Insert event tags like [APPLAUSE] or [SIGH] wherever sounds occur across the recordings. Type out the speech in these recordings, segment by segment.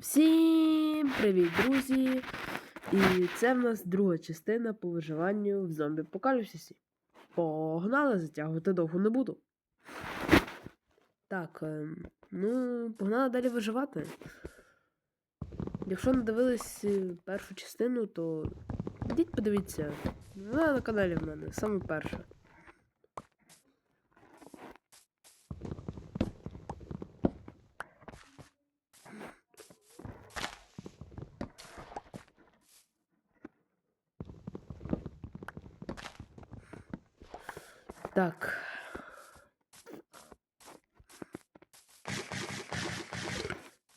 Всім привіт, друзі! І це в нас друга частина по виживанню в зомбі апокаліпсисі. Погнали, затягувати довго не буду. Так, ем, ну, погнали далі виживати. Якщо не дивились е, першу частину, то йдіть подивіться. Вона на каналі в мене, саме перша. Так.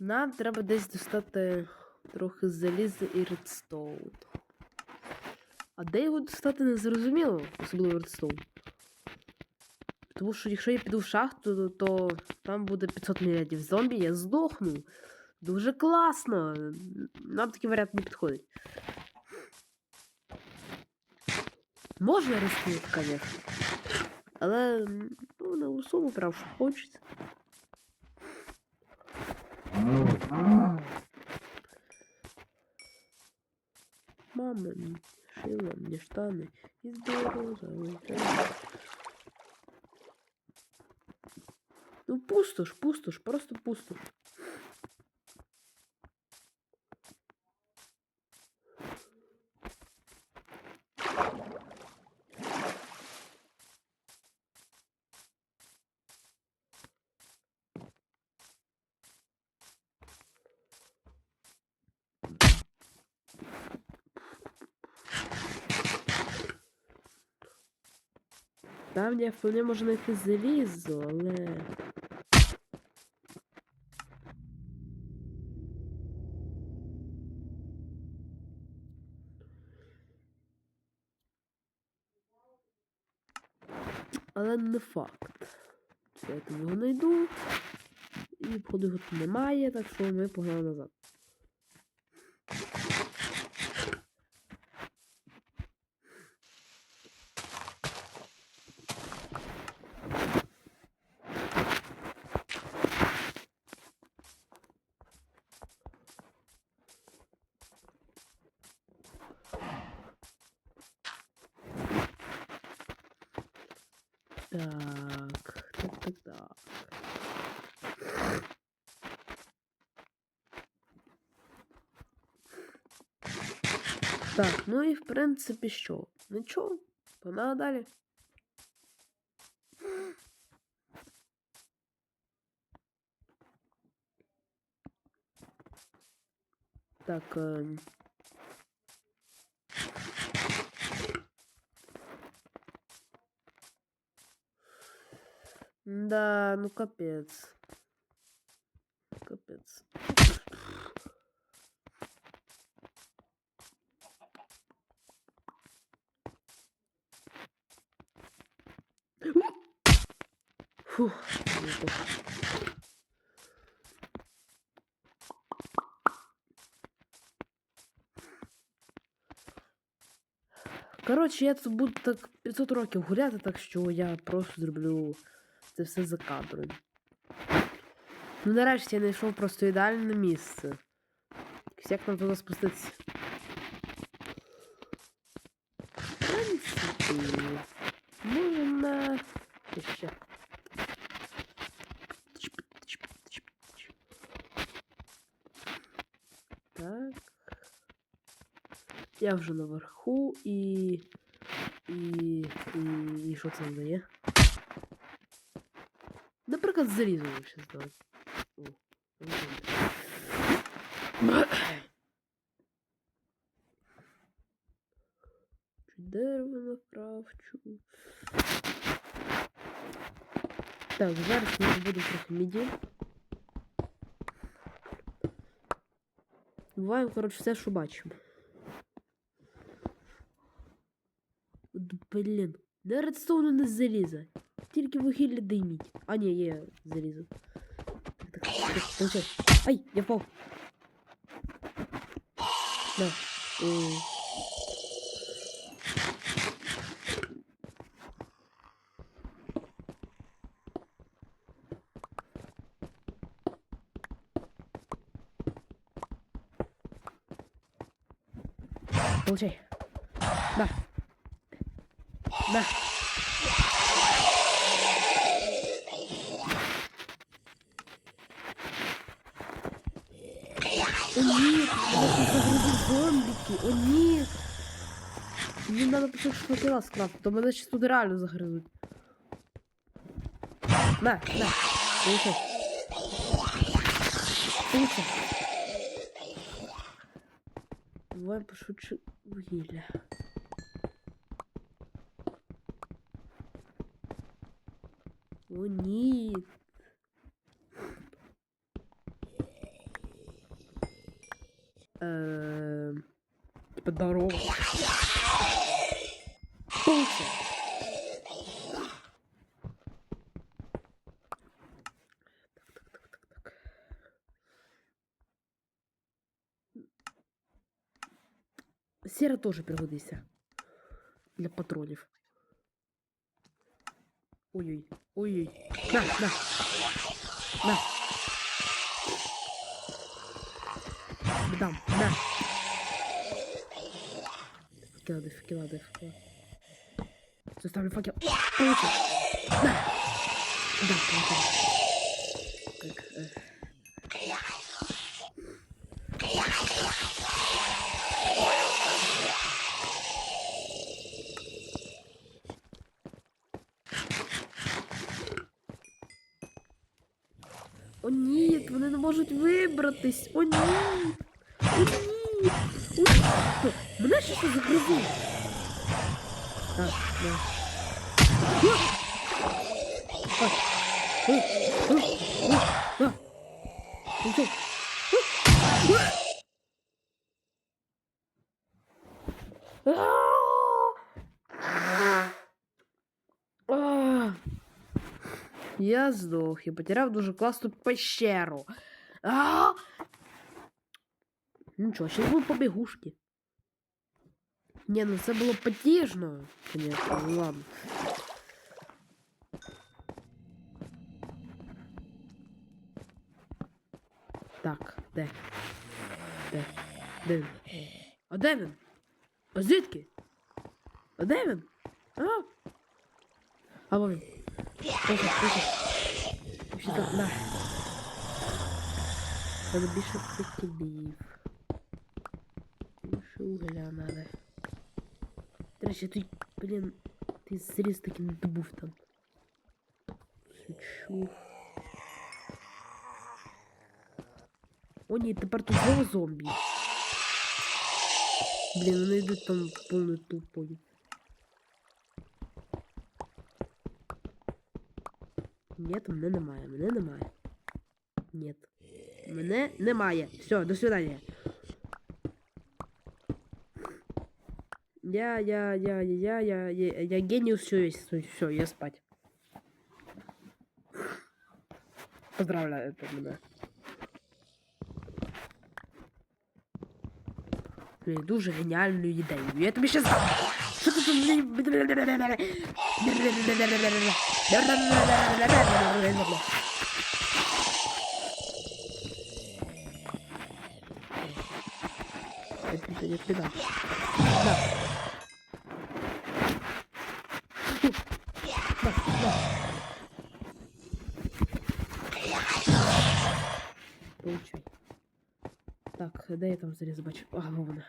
Нам треба десь достати трохи заліза і редстоун. А де його достати не зрозуміло, особливо редстоун. Тому що якщо я піду в шахту, то, то там буде 500 мільярдів зомбі, я здохну. Дуже класно. Нам такий варіант не підходить. Можна рискнути, звісно. Але ну, на усому прав, що хочеться. Мама шила мне штаны из березовой Ну пустошь, пустошь, просто пустошь. Там я вполне можу знайти залізо, але. Але не факт. Це я там його знайду. І походу тут немає, так що ми погнали назад. ну і в принципі що? Нічого, погнали далі. Так. Ем... Да, ну капец. Капец. Коротше, я тут буду так 500 років гуляти, так що я просто зроблю це все за кадром. Ну, нарешті я знайшов просто ідеальне місце. Як нам туди спуститися? Можна... Ще. Я вже наверху і. І. І. І що це дає? Наприклад, залізо ще здати. О, нормально. Чуть дерево накрафчу. Так, зараз ми буду трохи міді. Буваємо, коротше, все, що бачимо. Блін, не редстоуну не заліза. Тільки вугілля диміть. А, не, я залізу. Так, так, так. Ай, я впав. На. О. Э. Получай. Да. На. О нет, зомбики. О нет. Мені треба почати шпакела скрафтити, то мене щас тут реально загризуть. На, на, получай. Получай. Давай пошучу вугілля. Сера тоже пригодиться. Для патронів. Ой-ой, ой-ой. На, на. На. Дам, на. Факела, факела. Заставлю факел. Получи. Да. Да, получил. О ні, вони не можуть вибратись. О ні. О ні. О, ні. Мене ще що загризуть. Так, да. А! А! А! А! А! А! А! Я здох і потеряв дуже класну пещеру. А! Нічого, ще був побігушки. Ні, ну це було потіжно, конечно, ну ладно. Так, де? Де? Де він? А де він? А звідки? А де він? А? А він. Тихо, тихо. Що там? На. Треба більше факелів. Більше угля надо. До речі, ти, блін, ти зріз таки не добув там. Сучу. О, ні, тепер тут знову зомбі. Блін, вони йдуть там повною тупою. Ні, мене немає, мене немає. Ні. Мене немає. Все, до свидання. Я, я, я, я, я, я, я гениус, все есть, все, я спать. Поздравляю это меня. Блін, дуже геніальну ідею. Я ще дам. Що ти тут? Это не беда. Да. Да, да. Получай. Так, де я там заліз бачу? А, вон.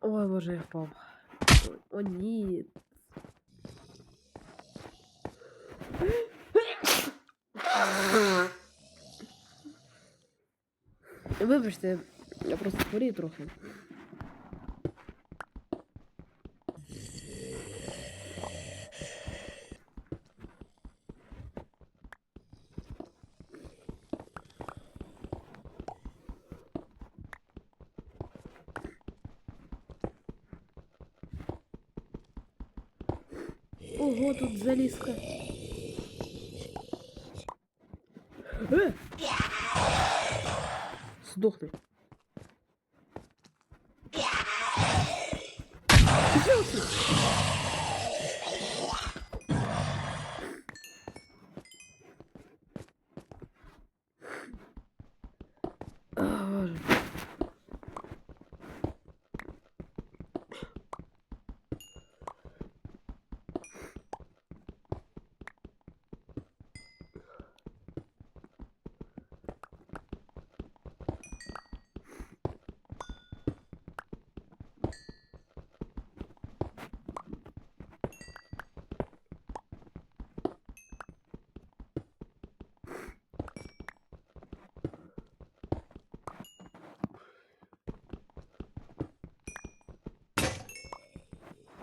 Ой, боже, я впав. О, о ні. Вибачте, я просто хворію трохи. Ого, тут залізка. Е! Tout.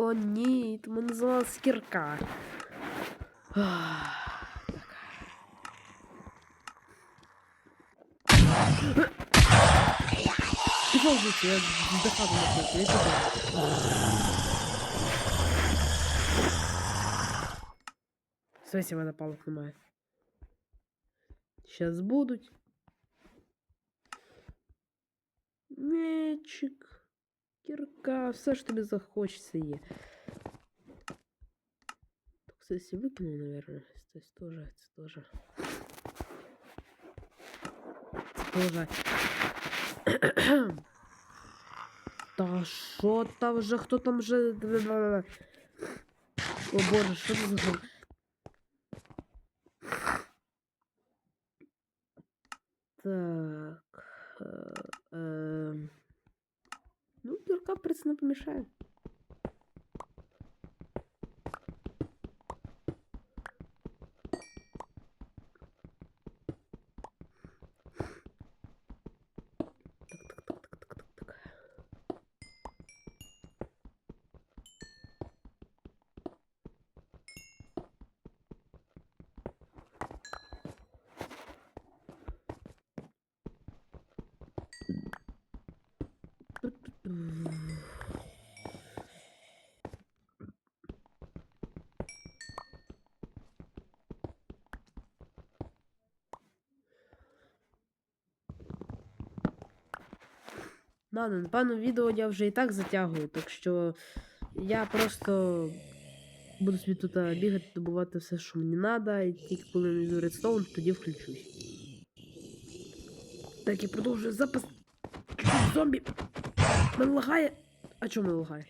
О, ні, то мене звала скірка. Ах, Так. Пішов звідси, я здихати не хочу, я піду. Свесі в мене палок немає. Щас будуть. Мечик, кірка, все ж тобі захочеться є. Так, кстати, викину, наверное. Здесь тоже, це тоже. Це тоже. [COUGHS] Та що там вже, хто там вже... О боже, що це за... ну, Юрка, в Ладно, напевно, відео я вже і так затягую, так що я просто буду собі тут бігати, добувати все, що мені треба, і тільки коли не редстоун, тоді включусь. Так, я продовжую запис. Зомбі! Мене лагає. А чому мене лагає?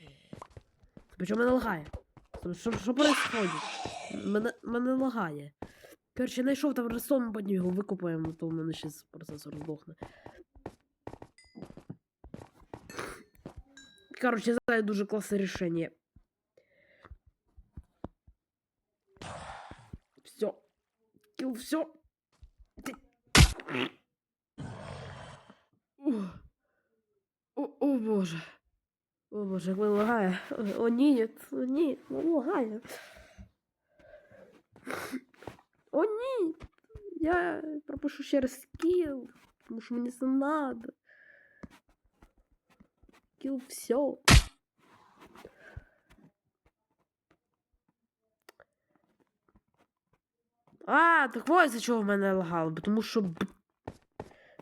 Тобто, чому мене лагає? Тобто, Що, що? Мене, мене лагає. Коротше, знайшов там редстоун, потім його викупаємо, то в мене ще процесор здохне. Короче, знаю дуже класне рішення. Все. Кіл, все. О, боже. О боже, мене лагає. О, ні, о ні, мене лагає. О, ні. Я пропишу ще раз кіл, тому що мені це надо. Кіл все. А, так ось за чого в мене лагало, тому що б...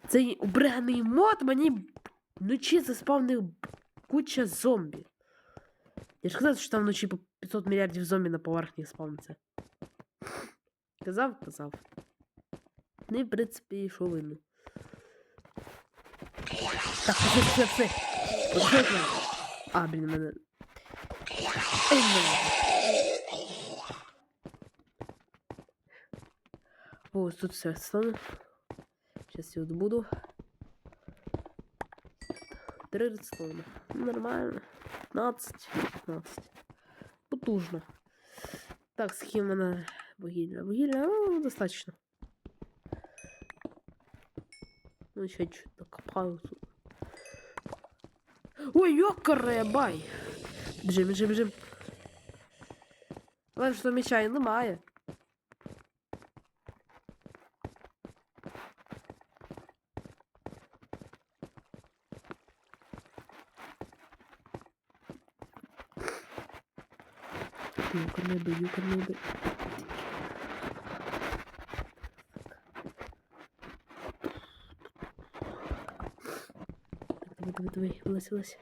цей обриганий мод мені вночі заспавнив куча зомбі. Я ж казав, що там вночі по 500 мільярдів зомбі на поверхні спавниться. Казав, казав. Ну і, в принципі, що видно. Так, все, все, все. А, блін, мене. Ей, ось тут все стане. Сейчас я добуду. Три редстоуна. Нормально. 15. 15. Потужно. Так, скільки в мене вугілля? Вугілля, ну, достатньо. Ну, ще чуть докопаю тут. Ой, йокаре, бай! Біжим, біжим. Але що меча і немає. Не. Так, давай, давай, давай, вилазь, вилазь.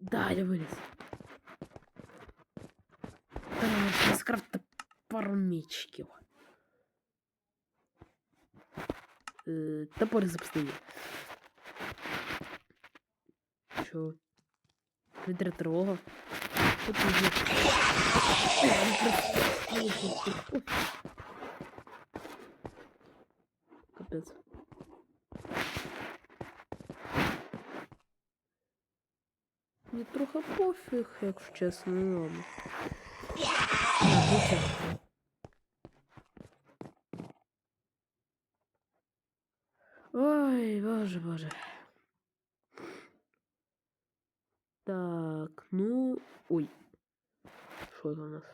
Да, я виліз. Та, скрафта пару мечиків. Е, топори запустили. Що? Вітер тривога. Уже... Мені трохи пофіг, якщо чесно, ну ладно. Ой, боже, боже. Так, ну. Ой. Що це у нас?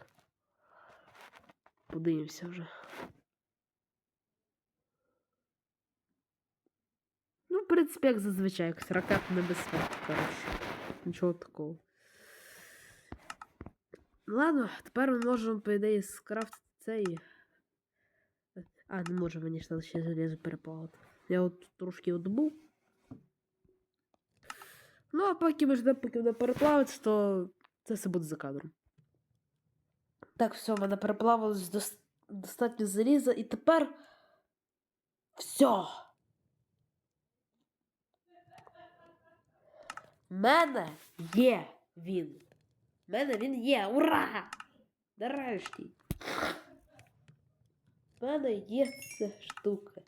Подивимося вже. Ну, в принципі, як зазвичай, якась ракетна небезпека, коротше. Нічого такого. Ладно, тепер ми можемо, по ідеї, скрафтити цей. А, не можемо, мені ж ще залізо переплавати. Я от трошки от був. Ну, а поки ми ждемо, поки вона переплавиться, то це все буде за кадром. Так, все, в мене переплавилось дос- достатньо заліза, і тепер. Все. В мене є він. В мене він є. Ура! Нарешті. В мене є ця штука.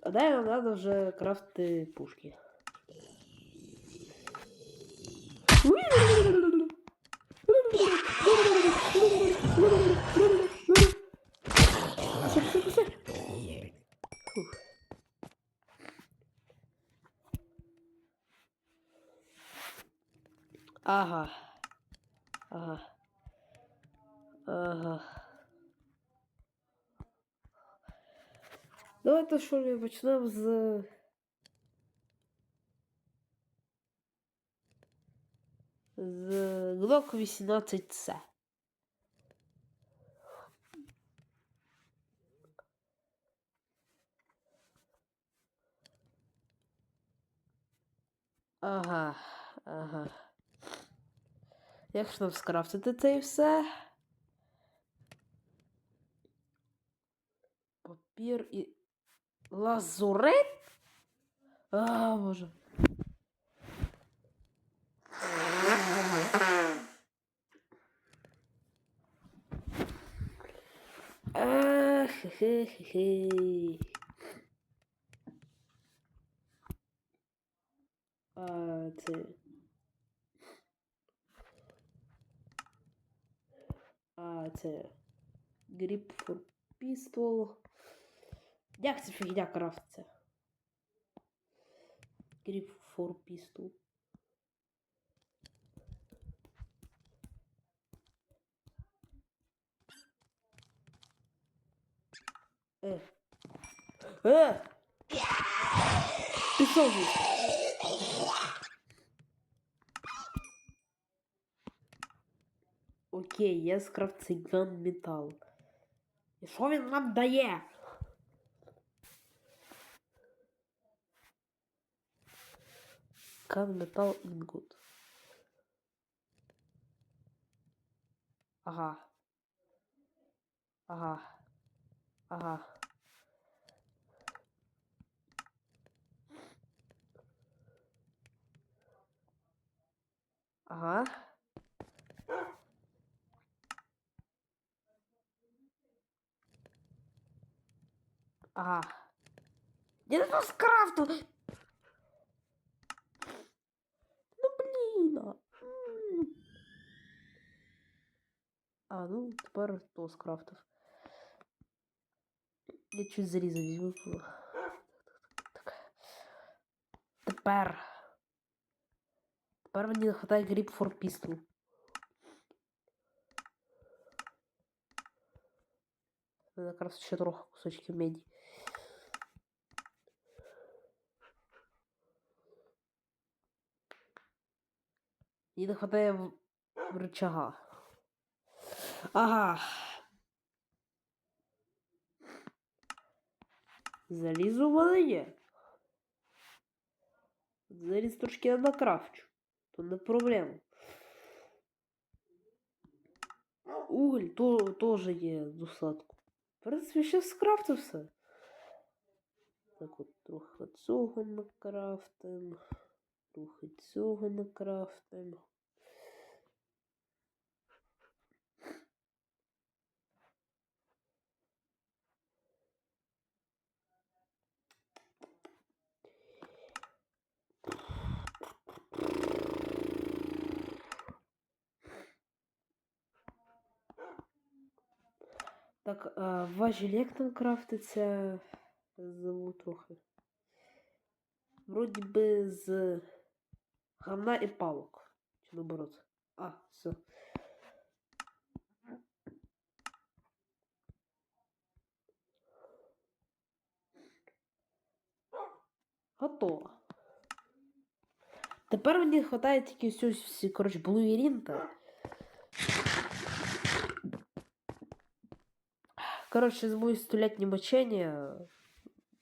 А далі нам треба вже крафти пушки. Ага. Ага. Ага. Давайте що ли почнемо. З Glock 18C. Ага, ага. Як ж нам скрафтити це і все? Папір і. Лазурит? А, боже. Ах, хе-хе-хе. А, це. А, це. Grip for pistol. Як це фігня крафтиться? Grip for pistol. Е. Е! Пішов. Окей, я скрафт цей ган метал. І що він нам дає? Ган метал інгут. Ага. Ага. Ага. Ага. Ага. Я не скрафту. Ну блін. а. А, ну, тепер то скрафтив. Я чуть зарізав візьму. Тепер. Тепер мені не хватає гріб for pistol. Надо якраз ще трохи кусочків меді. Мені не хватає в... в рычага. Ага. Залізу в мене є. Заліз трошки я накрафчу. То не проблема. Уголь то, теж є достатку. В принципі, ще скрафти все. Так от трохи цього накрафтим. Трохи цього накрафтим. Так, е, важі там крафтиться Зову трохи. Вроді би з гамна і палок. Чи наоборот? А, все. Готово. Тепер мені вистачає тільки ось всі, коротше, блуірінта. Коротше, змою столітні мучення,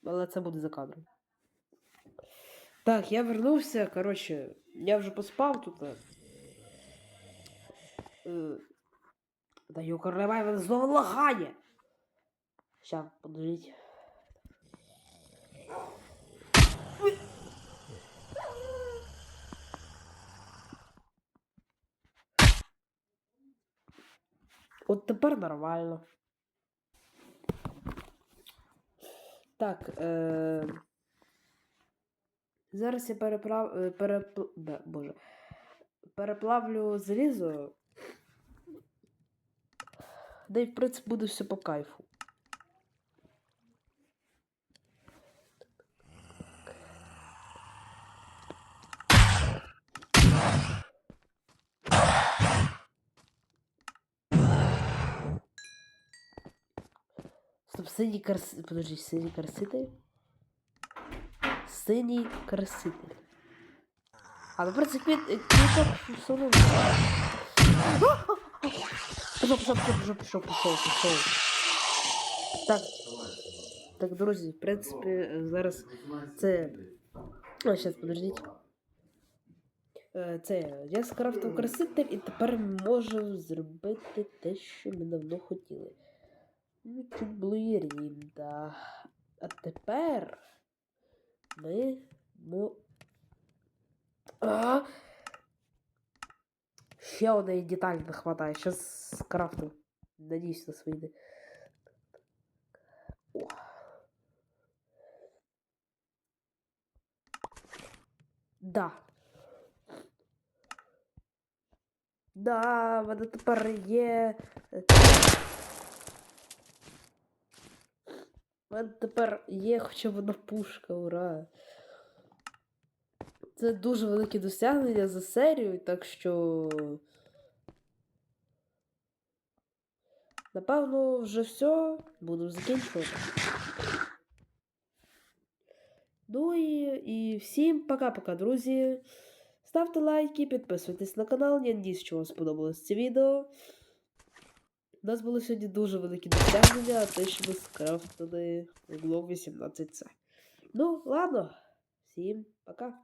але це буде за кадром. Так, я вернувся, коротше, я вже поспав тут. Е, Да йо, королева, він знову лагає. Ща, подождіть. От тепер нормально. Так, е... зараз я переправ... е, перепл... боже. переплавлю залізо. Да і в принципі буде все по кайфу. Синій карс... Подожди, синій краситель? Синій краситель. А, ну, в принципі, е, квіток все. Пішов, пішов, пішов, пішов, пішов, пішов. Так. Так, друзі, в принципі, зараз це. А, зараз, подождіть. Е, Це я скрафтив краситель і тепер можу зробити те, що ми давно хотіли. Ну, тут. А тепер ми мо... А! Ще однієї деталі не хватає. Щас скрафту. Надіюсь на свої. О. Да. Да, в мене тепер є. В мене тепер є хоча б одна пушка, ура. Це дуже велике досягнення за серію, так що. Напевно, вже все. Буду закінчувати. Ну і, і всім пока-пока, друзі. Ставте лайки, підписуйтесь на канал. Я надіюсь, що вам сподобалось це відео. У нас було сьогодні дуже великі досягнення, те, що ми скрафтили углом 18C. Ну, ладно. Всім пока.